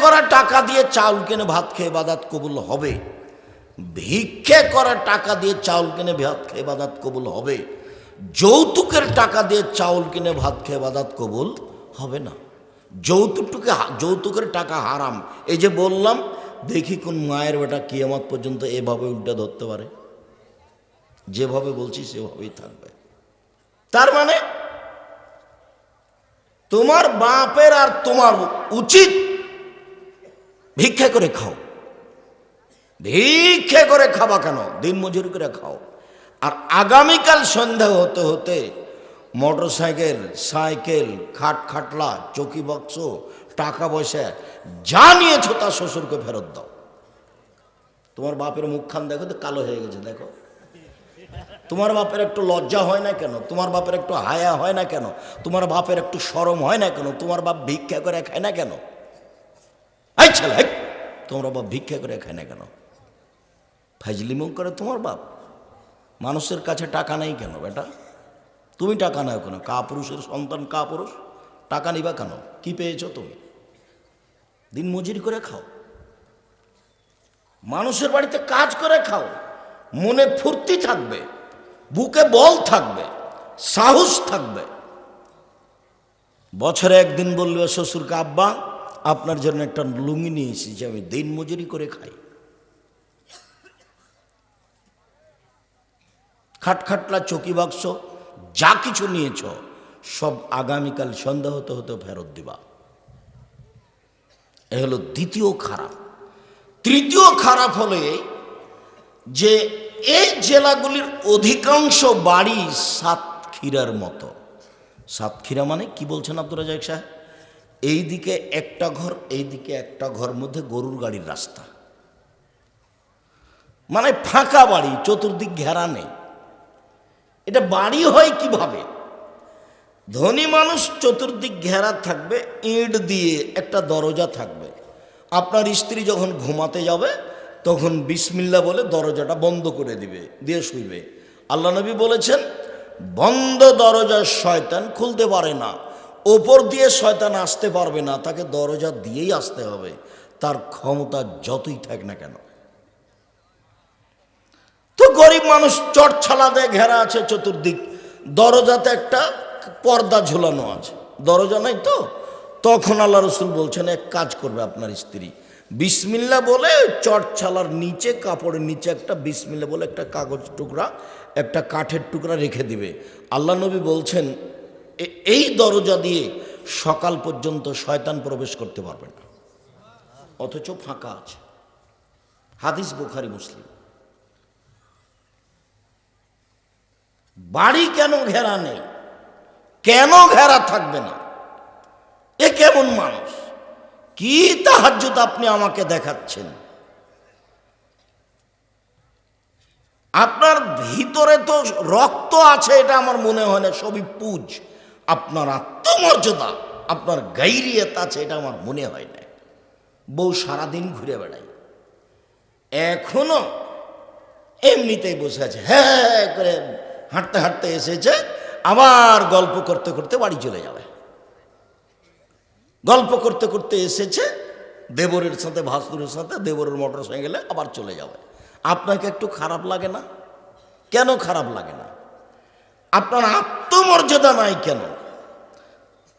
করা টাকা দিয়ে চাউল কিনে ভাত খেয়ে বাদাত কবুল হবে? ভিক্ষে করা টাকা দিয়ে চাউল কিনে ভাত খেয়ে বাদাত কবুল হবে? যৌতুকের টাকা দিয়ে চাউল কিনে ভাত খেয়ে বাদাত কবুল হবে না। যৌতুকটুকে যৌতুকের টাকা হারাম। এই যে বললাম, দেখি কোন মায়ের বেটা কিয়ামত পর্যন্ত এভাবে উল্টা ধরতে পারে। যেভাবে বলছি, সেভাবেই থাকবে। তার মানে তোমার বাপের আর তোমার উচিত ভিক্ষা করে খাও। ভিক্ষা করে খাবা কেন? দিন মজুরি করে খাও। আর আগামীকাল সন্ধ্যা হতে হতে মোটর সাইকেল সাইকেল খাট খাটলা চকি বক্স টাকা পয়সা যা নিয়েছো তা শ্বশুরকে ফেরত দাও। তোমার বাপের মুখখান দেখো তো কালো হয়ে গেছে দেখো। তোমার বাপের একটু লজ্জা হয় না কেন? তোমার বাপের একটু হায়া হয় না কেন? তোমার বাপের একটু সরম হয় না কেন? তোমার বাপ ভিক্ষা করে খায় না কেন? হেই, তোমার বাপ ভিক্ষা করে খায় না কেন? ফাইজলিমও করে তোমার বাপ। মানুষের কাছে টাকা নেই কেন বেটা? তুমি টাকা নাও কেন? কা পুরুষের সন্তান কা পুরুষ টাকা নিবা কেন? কি পেয়েছ তুমি? দিন মজুরি করে খাও। মানুষের বাড়িতে কাজ করে খাও। মনে ফুর্তি থাকবে। বুকে বল থাকবে। সাহস থাকবে। বছরে একদিন বলবে, শ্বশুরকে, আব্বা আপনার জন্য একটা লুঙ্গি নিয়ে এসেছি, আমি দিন মজুরি করে খাই। খাটখাটলা চকি বাক্স, যা কিছু নিয়েছ, সব আগামীকাল সন্ধ্যা হতে হতে ফেরত দিবা। এ হলো দ্বিতীয় খারাপ। তৃতীয় খারাপ হলো যে এই জেলাগুলির অধিকাংশ বাড়ি সাতক্ষীরার মতো। সাতক্ষীরা মানে কি বলছেন আব্দুর রাজাক সাহেব? এই দিকে একটা ঘর এই দিকে একটা ঘর মধ্যে গরুর গাড়ির রাস্তা। মানে ফাঁকা বাড়ি, চতুর্দিক ঘেরা নেই। এটা বাড়ি হয় কীভাবে? ধনী মানুষ চতুর্দিক ঘেরা থাকবে, ইট দিয়ে একটা দরজা থাকবে। আপনার স্ত্রী যখন ঘুমাতে যাবে, তখন বিসমিল্লা বলে দরজাটা বন্ধ করে দিবে, দিয়ে শুইবে। আল্লাহ নবী বলেছেন, বন্ধ দরজার শয়তান খুলতে পারে না। ওপর দিয়ে শয়তান আসতে পারবে না, তাকে দরজা দিয়েই আসতে হবে। তার ক্ষমতা যতই থাক না কেন। তো গরিব মানুষ চটছালা দিয়ে ঘেরা আছে চতুর্দিক। দরজাতে একটা পর্দা ঝুলানো আছে। দরজা নাই তো? তখন আল্লাহ রসুল বলছেন, এক কাজ করবে আপনার স্ত্রী। বিসমিল্লা বলে চটছালার নিচে, কাপড়ের নিচে একটা বিসমিল্লা বলে একটা কাগজ টুকরা, একটা কাঠের টুকরা রেখে দিবে। আল্লাহ নবী বলছেন "এ- এই দরজা দিয়ে সকাল পর্যন্ত শয়তান প্রবেশ করতে পারবে না। অথচ ফাঁকা আছে। হাদিস বুখারি, মুসলিম। বাড়ি কেন ঘেরা নেই? কেন ঘেরা থাকবে না? এ কেমন মানুষ? কি তাহাজ্জুদ আপনি আমাকে দেখাচ্ছেন? আপনার ভিতরে তো রক্ত আছে, এটা আমার মনে হয় না, সবই পুজ। আপনার আত্মমর্যাদা, আপনার গাইরিয়ত আছে, এটা আমার মনে হয় না বউ সারাদিন ঘুরে বেড়ায়। এখনও এমনিতেই বসে আছে হ্যাঁ করে হাঁটতে হাঁটতে এসেছে, আবার গল্প করতে করতে বাড়ি চলে যাবে। গল্প করতে করতে এসেছে, দেবরের সাথে ভাসুরের সাথে, দেবরের মোটর সাইকেলে আবার চলে যাবে। আপনাকে একটু খারাপ লাগে না? কেন খারাপ লাগে না? আপনার আত্মমর্যাদা নাই কেন?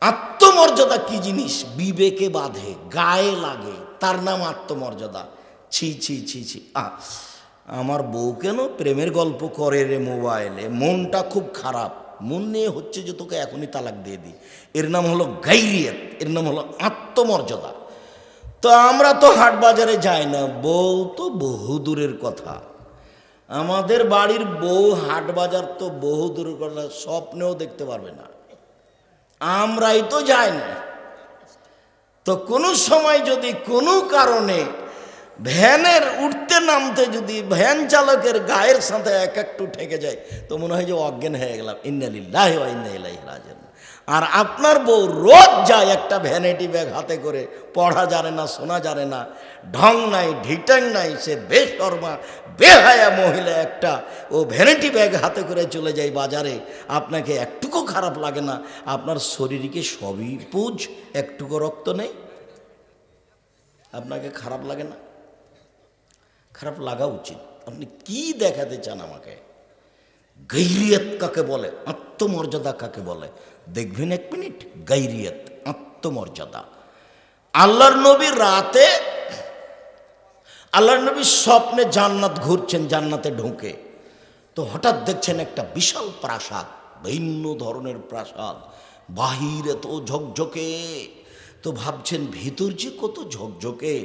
আত্মমর্যাদা কি জিনিস? বিবেকে বাঁধে গায়ে লাগে। তার নাম আত্মমর্যাদা। ছি ছি ছি ছি। আহ, আমার বউ কেন প্রেমের গল্প করে রে মোবাইলে? মনটা খুব খারাপ। মন নিয়ে হচ্ছে যে তোকে এখনই তালাক দিয়ে দিই। এর নাম হলো গাইরিয়ত। এর নাম হলো আত্মমর্যাদা। তো আমরা তো হাট বাজারে যাই না। বউ তো বহু দূরের কথা। আমাদের বাড়ির বউ হাট বাজার তো বহু দূরের কথা। স্বপ্নেও দেখতে পারবে না। আমরাই তো যাই না। তো কোনো সময় যদি কোনো কারণে ভ্যানের উঠতে নামতে যদি ভ্যান চালকের গায়ের সাথে এক একটু ঠেকে যায়, তো মনে হয় যে অজ্ঞান হয়ে গেলাম। ইন্নালিল্লাহ ইন্নাইলাই রাজেন আর আপনার বউ রোজ যায় একটা ভ্যানিটি ব্যাগ হাতে করে, পড়া জানে না, শোনা জানে না, ঢং নাই ঢিটাং নাই, সে বেশর্মা, বেহায়া মহিলা একটা, ও ভ্যানিটি ব্যাগ হাতে করে চলে যায় বাজারে। আপনাকে একটুকু খারাপ লাগে না, আপনার শরীরকে সবই পুজ, একটুকু রক্ত নেই? আপনাকে খারাপ লাগে না? খারাপ লাগা উচিত। আপনি কি দেখাতে চান আমাকে? গৈরিয়ত কাকে বলে? আত্মমর্যাদা কাকে বলে? দেখবেন এক মিনিট গৈরিয়ত আত্মমর্যাদা। আল্লাহর নবী রাতে, আল্লাহর নবী স্বপ্নে জান্নাত ঘুরছেন, জান্নাতে ঢুকে। তো হঠাৎ দেখছেন একটা বিশাল প্রাসাদ, ভিন্ন ধরনের প্রাসাদ। বাহিরে তো ঝকঝকে। তো ভাবছেন, ভিতর যে কত ঝকঝকে।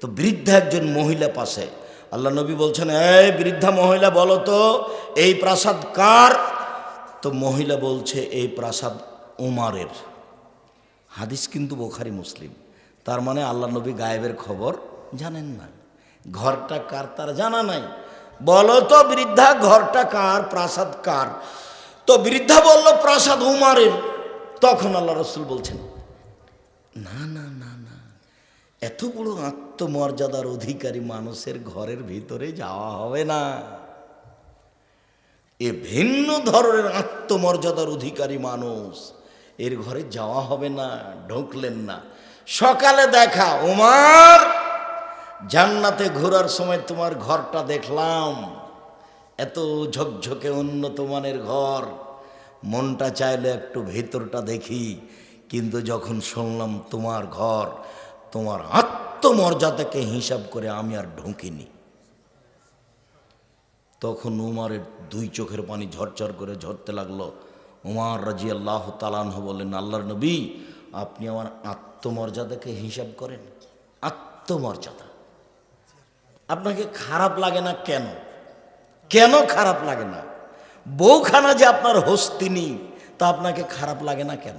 তো বৃদ্ধা একজন মহিলা পাশে আল্লাহ নবী বলছেন, এই বৃদ্ধা মহিলা বলো তো, এই প্রাসাদ কার? তো মহিলা বলছে, এই প্রাসাদ উমারের। হাদিস কিন্তু বোখারি মুসলিম। তার মানে আল্লাহ নবী গায়েবের খবর জানেন না। ঘরটা কার তার জানা নাই। বলো তো বৃদ্ধা, ঘরটা কার, প্রাসাদ কার? তো বৃদ্ধা বলল, প্রাসাদ উমারের। তখন আল্লাহ রসুল বলছেন, না না না না। এত বড় আত্মমর্যাদার অধিকারী মানুষের ঘরের ভিতরে যাওয়া হবে না। এ ভিন্ন ধরনের আত্মমর্যাদার অধিকারী মানুষ। এর ঘরে যাওয়া হবে না, ঢুকলেন না। সকালে দেখা উমার জান্নাতে ঘোরার সময় তোমার ঘরটা দেখলাম। এত ঝকঝকে উন্নত মানের ঘর। মনটা চাইলে একটু ভেতরটা দেখি। কিন্তু যখন শুনলাম তোমার ঘর, তোমার আত্মমর্যাদাকে হিসাব করে আমি আর ঢুকিনি। তখন উমারের দুই চোখের পানি ঝরঝর করে ঝরতে লাগল। উমার রাজি আল্লাহ তালানহ বললেন, আল্লাহর নবী, আপনি আমার আত্মমর্যাদাকে হিসাব করেন আত্মমর্যাদা। আপনাকে খারাপ লাগে না কেন? কেন খারাপ লাগে না? বউখানা যে আপনার হস্তিনি তা আপনাকে খারাপ লাগে না কেন?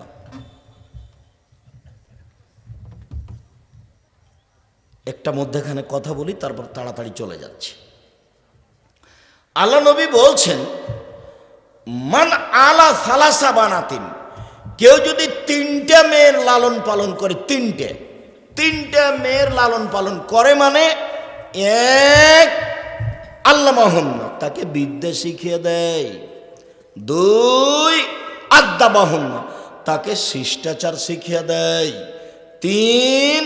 একটা মধ্যেখানে কথা বলি, তারপর তাড়াতাড়ি চলে যাচ্ছে। আল্লাহ নবী বলছেন, মান আলা সালাসা বানাতিন। কেউ যদি তিনটে মেয়ের লালন পালন করে, তিনটে তিনটে মেয়ের লালন পালন করে মানে এক আল্লাহ মহম্মদ তাকে বিদ্যা শিখিয়ে দেয়। দুই আদ্যা বাহম্মদ তাকে শিষ্টাচার শিখিয়ে দেয়। তিন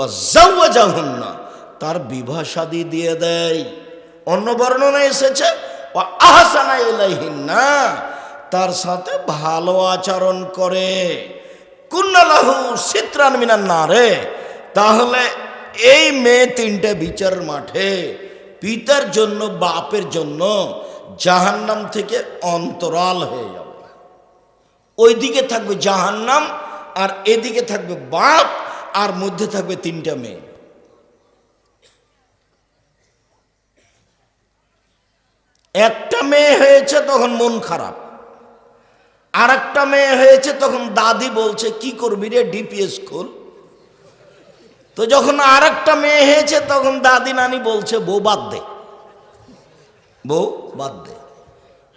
ও জাহ্না তার শাদী দিয়ে দেয়। অন্য বর্ণনা এসেছে ও আহসানা ইলাইহিন্না তার সাথে ভালো আচরণ করে। কুন্নালাহু সিত্রান মিনান না রে তাহলে এই মেয়ে তিনটে বিচার মাঠে, পিতার জন্য, বাপের জন্য জাহান্নাম থেকে অন্তরাল হয়ে যাবে। ওইদিকে থাকবে জাহান্নাম আর এদিকে থাকবে বাপ আর মধ্যে থাকবে তিনটা মেয়ে। একটা মেয়ে হয়েছে তখন মন খারাপ আর একটা মেয়ে হয়েছে তখন দাদি বলছে, কি করবি রে ডিপিএস খোল তো যখন আর একটা মেয়ে হয়েছে তখন দাদি নানি বলছে, বউ বাদ দে, বউ বাদ দে।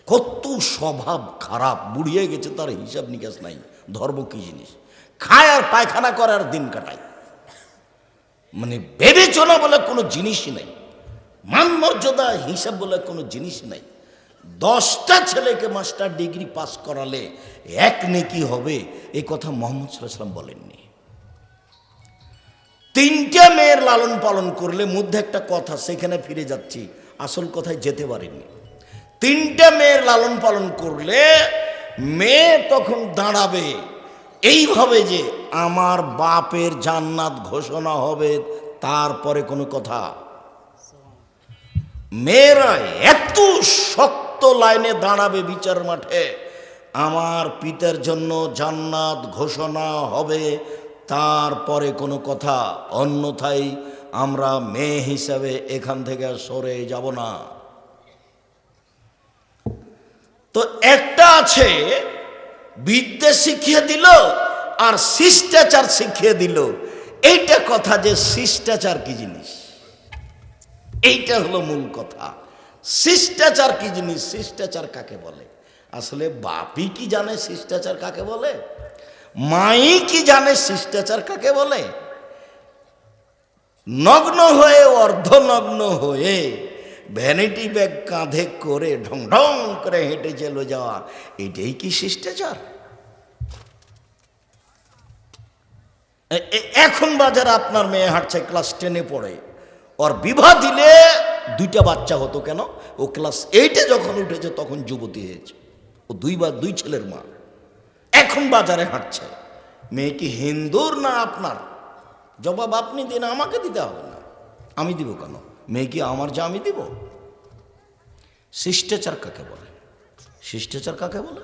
কত স্বভাব খারাপ, বুড়িয়ে গেছে, তার হিসাব নিকাশ নাই, ধর্ম কি জিনিস? খায় আর পায়খানা করে আর দিন কাটায়। মানে বিবেচনা বলে কোনো জিনিসই নাই। মান মর্যাদা হিসাব বলে কোনো জিনিস নাই। দশটা ছেলেকে মাস্টার ডিগ্রি পাস করালে এক নেকি হবে, এ কথা মোহাম্মদ সাল্লাম বলেননি। তিনটে মেয়ের লালন পালন করলে মধ্যে একটা কথা, সেখানে ফিরে যাচ্ছি, আসল কথায় যেতে পারিনি। তিনটে মেয়ের লালন পালন করলে মেয়ে তখন দাঁড়াবে, এইভাবে যে আমার বাপের জান্নাত ঘোষণা হবে, তারপরে কোনো কথা। মেয়েরা এত শক্ত লাইনে দাঁড়াবে বিচার মাঠে। আমার পিতার জন্য জান্নাত ঘোষণা হবে, তারপরে কোনো কথা। অন্যথায় আমরা মেয়ে হিসাবে এখান থেকে সরে যাব না। তো একটা আছে, বিদ্যে শিখিয়ে দিল আর শিষ্টাচার শিখিয়ে দিল। এইটা কথা যে শিষ্টাচার কি জিনিস? এইটা হলো মূল কথা। শিষ্টাচার কি জিনিস? শিষ্টাচার কাকে বলে? আসলে বাপি কি জানে শিষ্টাচার কাকে বলে? মাই কি জানে শিষ্টাচার কাকে বলে? নগ্ন হয়ে, অর্ধনগ্ন হয়ে ভ্যানিটি ব্যাগ কাঁধে করে ঢং ঢং করে হেঁটে চলে যাওয়া, এটাই কি শিষ্টাচার? এখন বাজার আপনার মেয়ে হাঁটছে ক্লাস টেনে পড়ে। ওর বিবাহ দিলে দুইটা বাচ্চা হতো কেন ও ক্লাস এইটে যখন উঠেছে তখন যুবতী হয়েছে ও দুইবার দুই ছেলের মা। এখন বাজারে হাঁটছে। মেয়ে কি হিন্দুর না আপনার? জবাব আপনি দিন, আমাকে দিতে হবে না। আমি দিব কেন? মেয়ে কি আমার যা আমি দিব? শিষ্টাচার কাকে বলে? শিষ্টাচার কাকে বলে?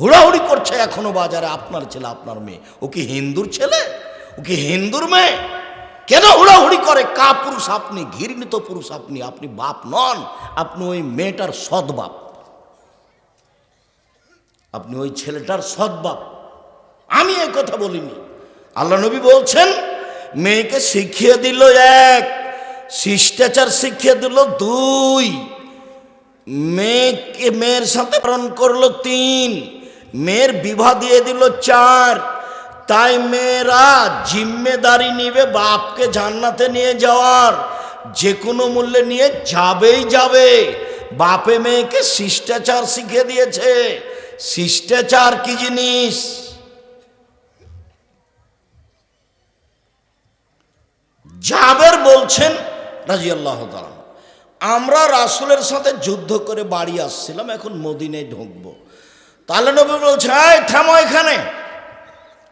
হুড়াহুড়ি করছে এখনও বাজারে আপনার ছেলে, আপনার মেয়ে। ও কি হিন্দুর ছেলে? ও কি হিন্দুর মেয়ে? কেন হুড়াহুড়ি করে? কা পুরুষ আপনি? ঘৃণিত পুরুষ আপনি? আপনি বাপ নন, আপনি ওই মেয়েটার সৎ বাপ। আপনি ওই ছেলেটার সৎ বাপ। আমি এই কথা বলিনি। আল্লাহ নবী বলছেন, মেয়েকে শিখিয়ে দিল এক, শিষ্টাচার শিখিয়ে দিল দুই, মেয়েকে, মেয়ের সাথে পালন করল তিন, মেয়ের বিবাহ দিয়ে দিল চার তাই মেয়েরা জিম্মেদারি নিবে বাপকে জান্নাতে নিয়ে যাওয়ার। যে কোনো মূল্যে নিয়ে যাবেই যাবে। বাপে মেয়েকে শিষ্টাচার শিখিয়ে দিয়েছে। শিষ্টাচার কি জিনিস? জাবের বলছেন রাজি আল্লাহ আমরা রাসুলের সাথে যুদ্ধ করে বাড়ি আসছিলাম, এখন মদিনায় ঢুকবো। তাহলে নবী বলছে থামো এখানে।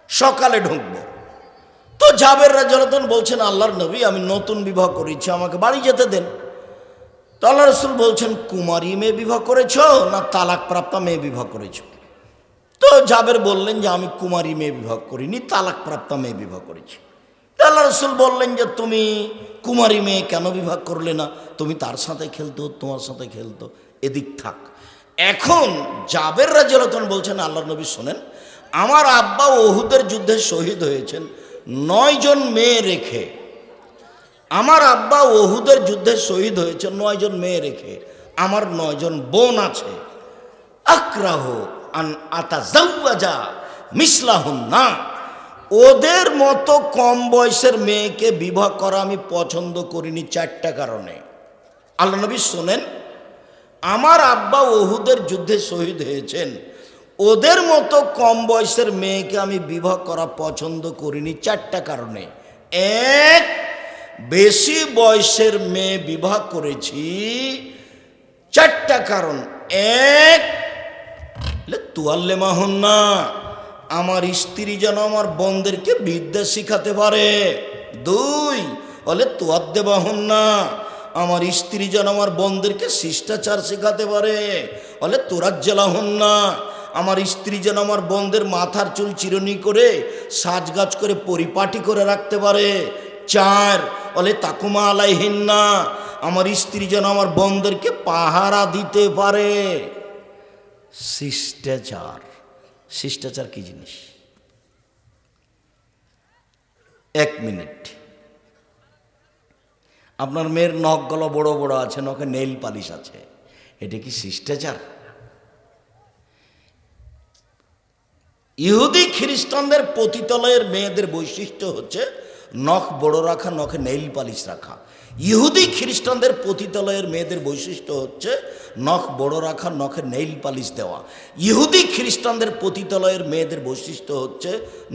সকালে ঢুকবো। তো জাবের রাজন বলছেন, আল্লাহর নবী, আমি নতুন বিবাহ করেছি, আমাকে বাড়ি যেতে দেন। তো আল্লাহ রসুল বলছেন, কুমারী মেয়ে বিবাহ করেছ না তালাক প্রাপ্তা মেয়ে বিবাহ করেছ? তো জাবের বললেন যে, আমি কুমারী মেয়ে বিবাহ করিনি তালাক প্রাপ্তা মেয়ে বিবাহ করেছি। আল্লাহ রসুল বললেন যে, তুমি কুমারী মেয়ে কেন বিবাহ করলে না? তুমি তার সাথে খেলতো, তোমার সাথে খেলতো, এদিক থাক। এখন জাবের রাজিয়ালতন বলছেন আল্লাহ নবী শোনেন আমার আব্বা ওহুদের যুদ্ধে শহীদ হয়েছেন। নয়জন মেয়ে রেখে। আমার আব্বা ওহুদের যুদ্ধে শহীদ হয়েছে নয়জন মেয়ে রেখে। আমার নয়জন বোন আছে। আক্রাহ আন আতা জাউয়াজা মিসলাহুন না ওদের মতো কম বয়সের মেয়েকে বিবাহ করা আমি পছন্দ করিনি চারটা কারণে। আল্লাহ নবী শোনেন, আমার আব্বা ওহুদের যুদ্ধে শহীদ হয়েছেন। ওদের মতো কম বয়সের মেয়েকে আমি বিবাহ করা পছন্দ করিনি চারটা কারণে। এক, বেশি বয়সের মেয়ে বিবাহ করেছি চারটা কারণ। এক তুয়াল্লে মাহন না, আমার স্ত্রী যেন আমার বোনদেরকে বিদ্যা শিখাতে পারে। দুই বলে তোয়াদ্দে বাহন না, আমার স্ত্রী যেন আমার বোনদেরকে শিষ্টাচার শেখাতে পারে। বলে তোরাজ্জেলা হন না আমার স্ত্রী যেন আমার বোনদের মাথার চুল চিরনি করে সাজগাজ করে পরিপাটি করে রাখতে পারে। চার বলে তাকুমা আলাইহিন না আমার স্ত্রী যেন আমার বোনদেরকে পাহারা দিতে পারে। শিষ্টাচার। শিষ্টাচার কি জিনিস? এক মিনিট। আপনার মেয়ের নখ গলা বড় বড় আছে, নখে নেইল পালিশ আছে। এটা কি শিষ্টাচার? ইহুদি খ্রিস্টানদের পতিতলয়ের মেয়েদের বৈশিষ্ট্য হচ্ছে নখ বড় রাখা, নখে নেইল পালিশ রাখা। ইহুদি খ্রিস্টানদের পতিতলয়ের মেয়েদের বৈশিষ্ট্য হচ্ছে নখ বড় রাখা, নখে নেইল পালিশ দেওয়া। ইহুদি খ্রিস্টানদের পতিতলয়ের মেয়েদের বৈশিষ্ট্য হচ্ছে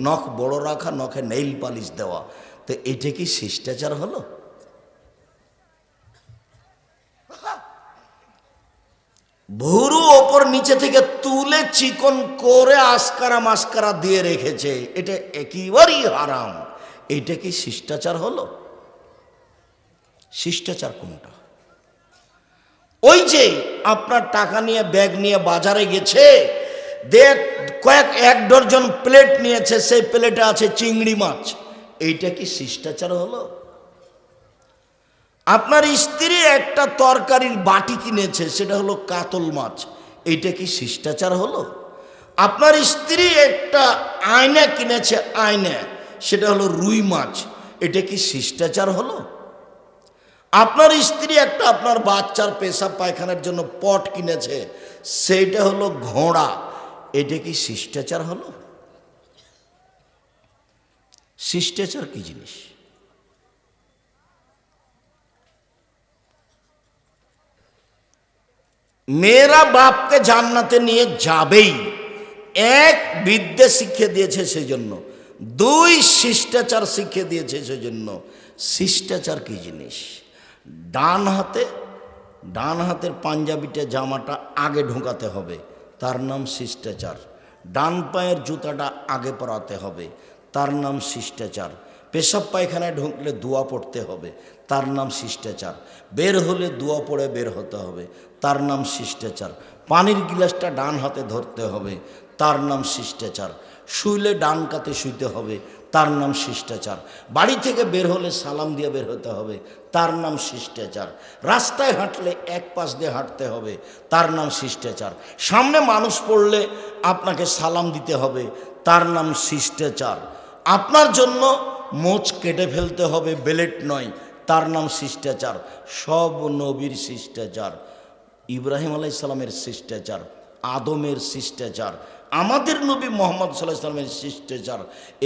নখ বড় রাখা, নখে নেইল পালিশ দেওয়া। তো এটা কি শিষ্টাচার হলো? ভুরু নিচে থেকে তুলে চিকন করে আসকারা মাস্কারা দিয়ে রেখেছে। এটা একেবারেই হারাম। এটা কি শিষ্টাচার হলো? শিষ্টাচার কোনটা? ওই যে আপনার টাকা নিয়ে, ব্যাগ নিয়ে বাজারে গেছে, দেখ, কয়েক, এক ডজন প্লেট নিয়েছে, সেই প্লেটে আছে চিংড়ি মাছ। এইটা কি শিষ্টাচার হলো? আপনার স্ত্রী একটা তরকারির বাটি কিনেছে, সেটা হলো কাতল মাছ। এইটা কি শিষ্টাচার হলো? আপনার স্ত্রী একটা আয়না কিনেছে, আয়না, সেটা হলো রুই মাছ। এটা কি শিষ্টাচার হলো? আপনার স্ত্রী একটা আপনার বাচ্চার পেশাব পায়খানার জন্য পট কিনেছে, সেইটা হলো ঘোড়া। এটা কি শিষ্টাচার হলো? শিষ্টাচার কি জিনিস? মেয়েরা বাপকে জান্নাতে নিয়ে যাবেই। এক বিদ্যে শিখিয়ে দিয়েছে সেই জন্য দুই শিষ্টাচার শিখিয়ে দিয়েছে সেজন্য। শিষ্টাচার কি জিনিস? ডান হাতে, ডান হাতের পাঞ্জাবিটা, জামাটা আগে ঢোকাতে হবে, তার নাম শিষ্টাচার। ডান পায়ের জুতাটা আগে পরাতে হবে, তার নাম শিষ্টাচার। পেশাব পায়খানায় ঢুকলে দোয়া পড়তে হবে তার নাম শিষ্টাচার। বের হলে দোয়া পড়ে বের হতে হবে, তার নাম শিষ্টাচার। পানির গিলাসটা ডান হাতে ধরতে হবে, তার নাম শিষ্টাচার। শুইলে ডান কাতে শুইতে হবে, তার নাম শিষ্টাচার। বাড়ি থেকে বের হলে সালাম দিয়ে বের হতে হবে, তার নাম শিষ্টাচার। রাস্তায় হাঁটলে এক পাশ দিয়ে হাঁটতে হবে, তার নাম শিষ্টাচার। সামনে মানুষ পড়লে আপনাকে সালাম দিতে হবে, তার নাম শিষ্টাচার। আপনার জন্য মোচ কেটে ফেলতে হবে বেলেট নয়। তার নাম শিষ্টাচার, সব নবীর শিষ্টাচার, ইব্রাহিম আলাইসালামের শিষ্টাচার, আদমের শিষ্টাচার, আমাদের নবী মোহাম্মদ সাল্লাহ সাল্লামের শিষ্টাচার,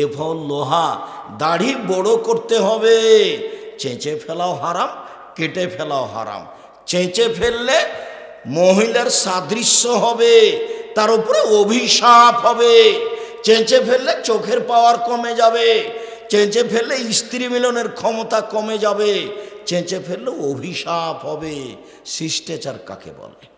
এফল লোহা দাড়ি বড় করতে হবে, চেঁচে ফেলাও হারাম, কেটে ফেলাও হারাম, চেঁচে ফেললে মহিলার সাদৃশ্য হবে, তার উপরে অভিশাপ হবে, চেঁচে ফেললে চোখের পাওয়ার কমে যাবে চেঁচে ফেললে স্ত্রী মিলনের ক্ষমতা কমে যাবে। চেঁচে ফেললে অভিশাপ হবে। শিষ্টাচার কাকে বলে?